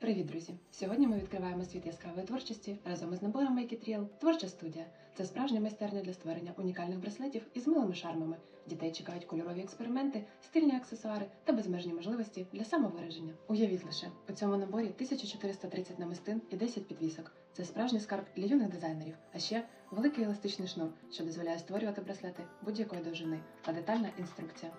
Привіт, друзі! Сьогодні ми відкриваємо світ яскравої творчості разом із It Real Творча студія. Це справжня майстерня для створення унікальних браслетів із милими шармами. Дітей чекають кольорові експерименти, стильні аксесуари та безмежні можливості для самовираження. Уявіть лише у цьому наборі 1430 намистин і 10 підвісок. Це справжній скарб для юних дизайнерів. А ще великий еластичний шнур, що дозволяє створювати браслети будь-якої довжини та детальна інструкція.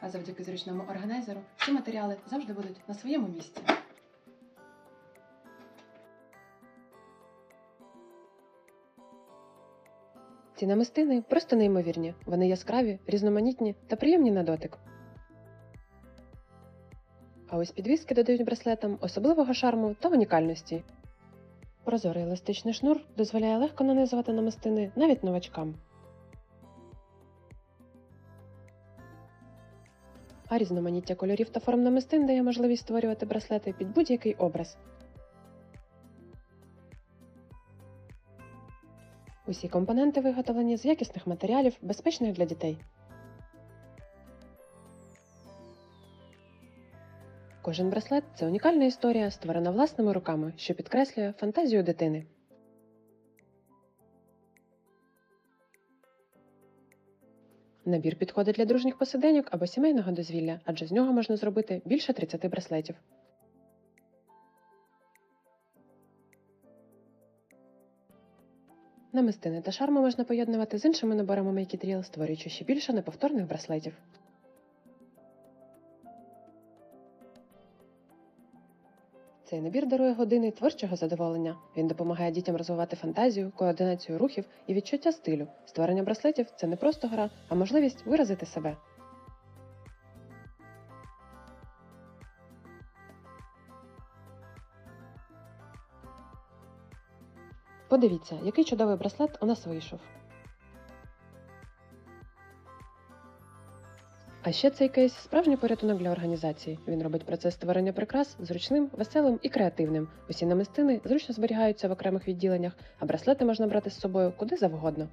А завдяки зручному органайзеру всі матеріали завжди будуть на своєму місці. Ці намистини просто неймовірні. Вони яскраві, різноманітні та приємні на дотик. А ось підвіски додають браслетам особливого шарму та унікальності. Прозорий еластичний шнур дозволяє легко нанизувати намистини навіть новачкам. А різноманіття кольорів та форм намистин дає можливість створювати браслети під будь-який образ. Усі компоненти виготовлені з якісних матеріалів, безпечних для дітей. Кожен браслет це унікальна історія, створена власними руками, що підкреслює фантазію дитини. Набір підходить для дружніх посиденьок або сімейного дозвілля, адже з нього можна зробити більше 30 браслетів. Намистини та шарми можна поєднувати з іншими наборами Make It Real, створюючи ще більше неповторних браслетів. Цей набір дарує години творчого задоволення. Він допомагає дітям розвивати фантазію, координацію рухів і відчуття стилю. Створення браслетів це не просто гра, а можливість виразити себе. Подивіться, який чудовий браслет у нас вийшов. А ще цей кейс справжній порятунок для організації. Він робить процес створення прикрас зручним, веселим і креативним. Усі намистини зручно зберігаються в окремих відділеннях, а браслети можна брати з собою куди завгодно.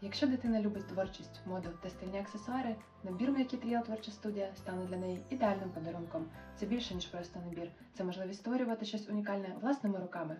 Якщо дитина любить творчість, моду та стильні аксесуари, набір It творча студія стане для неї ідеальним подарунком. Це більше ніж просто набір. Це можливість створювати щось унікальне власними руками.